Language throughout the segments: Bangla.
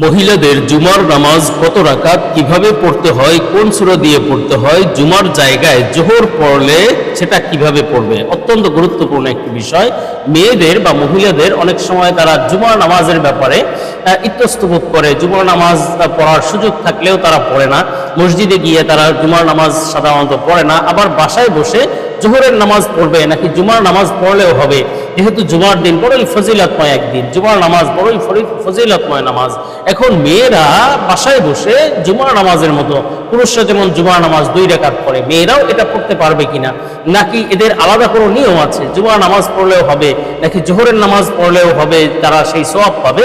মহিলাদের জুমার নামাজ কত রাকাত কীভাবে পড়তে হয় কোন সূরা দিয়ে পড়তে হয় জুমার জায়গায় জোহর পড়লে সেটা কীভাবে পড়বে? অত্যন্ত গুরুত্বপূর্ণ একটি বিষয়। মেয়েদের বা মহিলাদের অনেক সময় তারা জুমার নামাজের ব্যাপারে আহ, ইতস্তবোধ করে। জুমার নামাজ পড়ার সুযোগ থাকলেও তারা পড়ে না। মসজিদে গিয়ে তারা জুমার নামাজ সাধারণত পড়ে না। আবার বাসায় বসে জোহরের নামাজ পড়বে নাকি জুমার নামাজ পড়লেও হবে? যেহেতু জুমার দিন, বড়ই ফজিলাতময় একদিন। জুমার নামাজ বড়ই ফজিলাতময় নামাজ। এখন মেয়েরা বাসায় বসে জুমার নামাজের মতো, পুরুষরা যেমন জুমার নামাজ দুই রেখাত পড়ে, মেয়েরাও এটা পড়তে পারবে কিনা? নাকি এদের আলাদা কোনো নিয়ম আছে? জুমার নামাজ পড়লেও হবে, নাকি জোহরের নামাজ পড়লেও হবে, তারা সেই সব পাবে?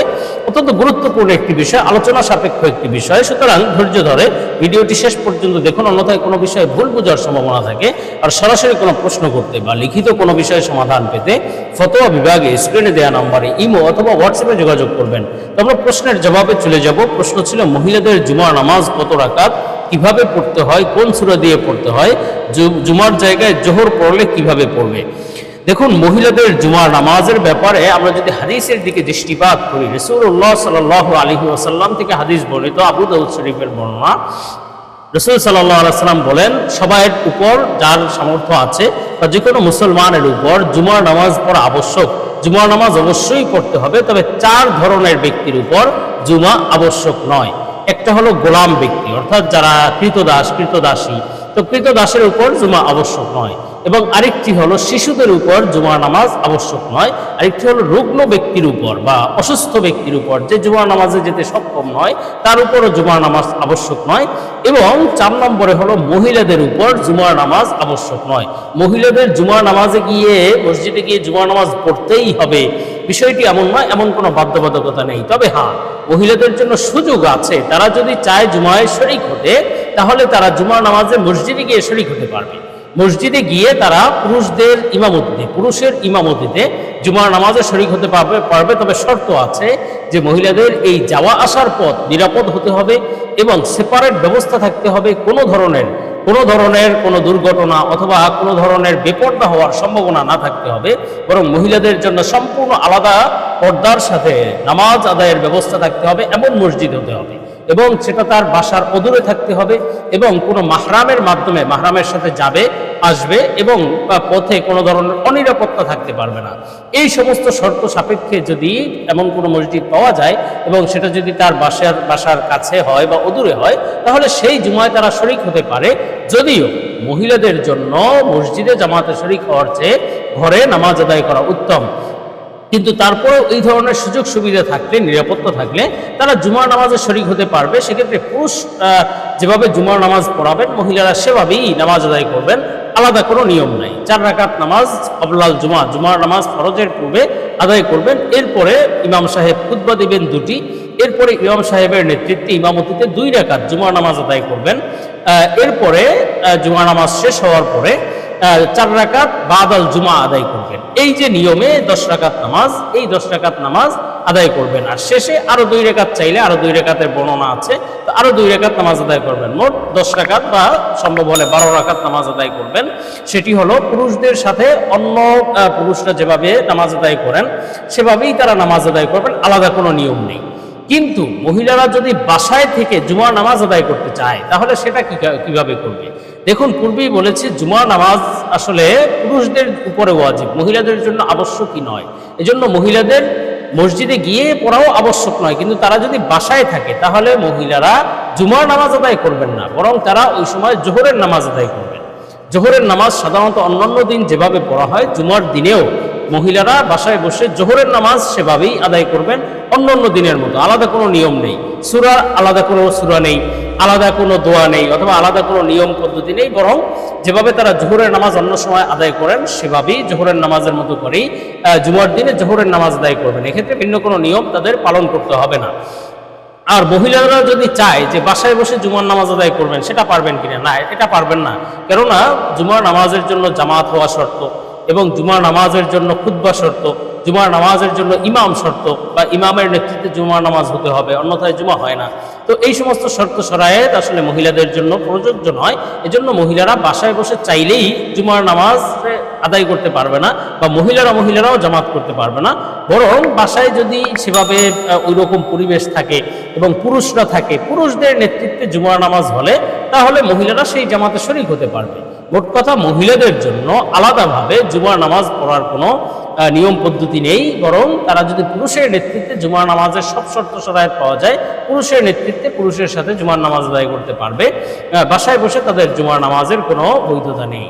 অত্যন্ত গুরুত্বপূর্ণ একটি বিষয়, আলোচনা সাপেক্ষ একটি বিষয়। সুতরাং ধৈর্য ধরে ভিডিওটি শেষ পর্যন্ত দেখুন, অন্যথায় কোনো বিষয়ে ভুল বোঝার সম্ভাবনা থাকে। আর সরাসরি কোনো প্রশ্ন করতে বা লিখিত কোনো বিষয়ে সমাধান পেতে ফতোয়া বিভাগে স্ক্রিনে দেওয়া নম্বরে ইমো অথবা হোয়াটসঅ্যাপে যোগাযোগ করবেন। তো আমরা প্রশ্নের জবাবে চলে যাব। প্রশ্ন ছিল, মহিলাদের জুমার নামাজ কত রাকাত? কীভাবে পড়তে হয়? কোন সুরা দিয়ে পড়তে হয়? জুমার জায়গায় জোহর পড়লে কীভাবে পড়বে? দেখুন, মহিলাদের জুমার নামাজের ব্যাপারে আমরা যদি হাদিসের দিকে দৃষ্টিপাত করি রসুল্লাহ সাল আলহি আসাল্লাম থেকে হাদিস বর্ণিত, আবু দাউদ শরীফের বর্ণনা, রসুল সাল্লাহ সাল্লাম বলেন, সবাইয়ের উপর যার সামর্থ্য আছে বা যে কোনো মুসলমানের উপর জুমার নামাজ পড়া আবশ্যক। জুমার নামাজ অবশ্যই পড়তে হবে, তবে চার ধরনের ব্যক্তির উপর জুমা আবশ্যক নয়। একটা হলো গোলাম ব্যক্তি, অর্থাৎ যারা কৃতদাস, কৃতদাসী। তো কৃতদাসের উপর জুমা আবশ্যক নয়। এবং আরেকটি হলো শিশুদের উপর জুমার নামাজ আবশ্যক নয়। আরেকটি হলো রুগ্ন ব্যক্তির উপর বা অসুস্থ ব্যক্তির উপর যে জুমার নামাজে যেতে সক্ষম নয়, তার উপরও জুমার নামাজ আবশ্যক নয় এবং চার নম্বরে হলো মহিলাদের উপর জুমার নামাজ আবশ্যক নয়। মহিলাদের জুমার নামাজে গিয়ে মসজিদে গিয়ে জুমার নামাজ পড়তেই হবে। বিষয়টি এমন নয়, এমন কোনো বাধ্যবাধকতা নেই। তবে হ্যাঁ মহিলাদের জন্য সুযোগ আছে। তারা যদি চায় জুমায় শরিক হতে, তাহলে তারা জুমার নামাজে মসজিদে গিয়ে শরিক হতে পারবে। মসজিদে গিয়ে তারা পুরুষদের ইমামতিতে, পুরুষের ইমামতিতে জুমার নামাজে শরিক হতে পারবে পারবে, তবে শর্ত আছে যে মহিলাদের এই যাওয়া আসার পথ নিরাপদ হতে হবে এবং সেপারেট ব্যবস্থা থাকতে হবে কোনো ধরনের কোনো ধরনের কোনো দুর্ঘটনা অথবা কোনো ধরনের বেপর্দা হওয়ার সম্ভাবনা না থাকতে হবে। বরং মহিলাদের জন্য সম্পূর্ণ আলাদা পর্দার সাথে নামাজ আদায়ের ব্যবস্থা থাকতে হবে, এমন মসজিদ হতে হবে। এবং সেটা তার বাসার অদূরে থাকতে হবে এবং কোনো মাহরামের মাধ্যমে, মাহরামের সাথে যাবে, আসবে এবং পথে কোনো ধরনের অনিরাপত্তা থাকতে পারবে না। এই সমস্ত শর্ত সাপেক্ষে যদি এমন কোনো মসজিদ পাওয়া যায় এবং সেটা যদি তার বাসার বাসার কাছে হয় বা অদূরে হয়, তাহলে সেই জুমায় তারা শরিক হতে পারে। যদিও মহিলাদের জন্য মসজিদে জামাতে শরিক হওয়ার চেয়ে ঘরে নামাজ আদায় করা উত্তম। কিন্তু তারপরেও এই ধরনের সুযোগ সুবিধা থাকলে, নিরাপত্তা থাকলে তারা জুমার নামাজে শরিক হতে পারবে। সেক্ষেত্রে পুরুষ যেভাবে জুমার নামাজ পড়াবেন, মহিলারা সেভাবেই নামাজ আদায় করবেন। আলাদা কোনো নিয়ম নাই। চার রাকাত নামাজ, অবলাল জুমা, জুমার নামাজ ফরজের পূর্বে আদায় করবেন। এরপরে ইমাম সাহেব খুদ্া দেবেন দুটি। এরপরে ইমাম সাহেবের নেতৃত্বে ইমামতিতে দুই রাকাত জুমার নামাজ আদায় করবেন। এরপরে জুমার নামাজ শেষ হওয়ার পরে চার রাকাত বাদাল জুমা আদায় করবেন। এই যে নিয়মে দশ রাকাত নামাজ, এই দশ রাকাত নামাজ আদায় করবেন। আর শেষে আরও দুই রেখাত চাইলে আরও দুই রেখাতের বর্ণনা আছে, তো আরও দুই রেখাত নামাজ আদায় করবেন। মোট দশ রাকাত বা সম্ভব হলে বারো রাকাত নামাজ আদায় করবেন। সেটি হলো পুরুষদের সাথে অন্য পুরুষরা যেভাবে নামাজ আদায় করেন, সেভাবেই তারা নামাজ আদায় করবেন। আলাদা কোনো নিয়ম নেই। কিন্তু মহিলারা যদি বাসায় থেকে জুমার নামাজ আদায় করতে চায়, তাহলে সেটা কীভাবে করবে? দেখুন, পূর্বেই বলেছি জুমার নামাজ আসলে পুরুষদের উপরে ওয়াজিব, মহিলাদের জন্য আবশ্যকই নয়। এজন্য মহিলাদের মসজিদে গিয়ে পড়াও আবশ্যক নয়, কিন্তু তারা যদি বাসায় থাকে, তাহলে মহিলারা জুমার নামাজ আদায় করবেন না, বরং তারা ওই সময় জোহরের নামাজ আদায় করবেন। জোহরের নামাজ সাধারণত অন্যান্য দিন যেভাবে পড়া হয়, জুমার দিনেও মহিলারা বাসায় বসে জোহরের নামাজ সেভাবেই আদায় করবেন অন্য অন্য দিনের মতো। আলাদা কোনো নিয়ম নেই। সুরা আলাদা কোনো সুরা নেই, আলাদা কোনো দোয়া নেই অথবা আলাদা কোনো নিয়ম পদ্ধতি নেই, বরং যেভাবে তারা জোহরের নামাজ অন্য সময় আদায় করেন, সেভাবেই জোহরের নামাজের মতো করেই জুমার দিনে জোহরের নামাজ আদায় করবেন। এক্ষেত্রে ভিন্ন কোনো নিয়ম তাদের পালন করতে হবে না। আর মহিলারা যদি চায় যে বাসায় বসে জুমার নামাজ আদায় করবেন, সেটা পারবেন কিনা? না, এটা পারবেন না। কেননা জুমার নামাজের জন্য জামাত হওয়া শর্ত। এবং জুমার নামাজের জন্য খুদ্া শর্ত, জুমার নামাজের জন্য ইমাম শর্ত বা ইমামের নেতৃত্বে জুমার নামাজ হতে হবে, অন্যথায় জুমা হয় না। তো এই সমস্ত শর্ত সরায়েত আসলে মহিলাদের জন্য প্রযোজ্য নয়। এজন্য মহিলারা বাসায় বসে চাইলেই জুমার নামাজ আদায় করতে পারবে না বা মহিলারা মহিলারাও জামাত করতে পারবে না। বরং বাসায় যদি সেভাবে ওই রকম পরিবেশ থাকে এবং পুরুষরা থাকে, পুরুষদের নেতৃত্বে জুমার নামাজ হলে তাহলে মহিলারা সেই জামাতে শরিক হতে পারবে। মোট কথা মহিলাদের জন্য আলাদাভাবে জুমার নামাজ পড়ার কোনো নিয়ম পদ্ধতি নেই। বরং তারা যদি পুরুষের নেতৃত্বে জুমার নামাজের সব শর্ত সদায় পাওয়া যায়, পুরুষের নেতৃত্বে পুরুষের সাথে জুমার নামাজ আদায় করতে পারবে। বাসায় বসে তাদের জুমার নামাজের কোনো বৈধতা নেই।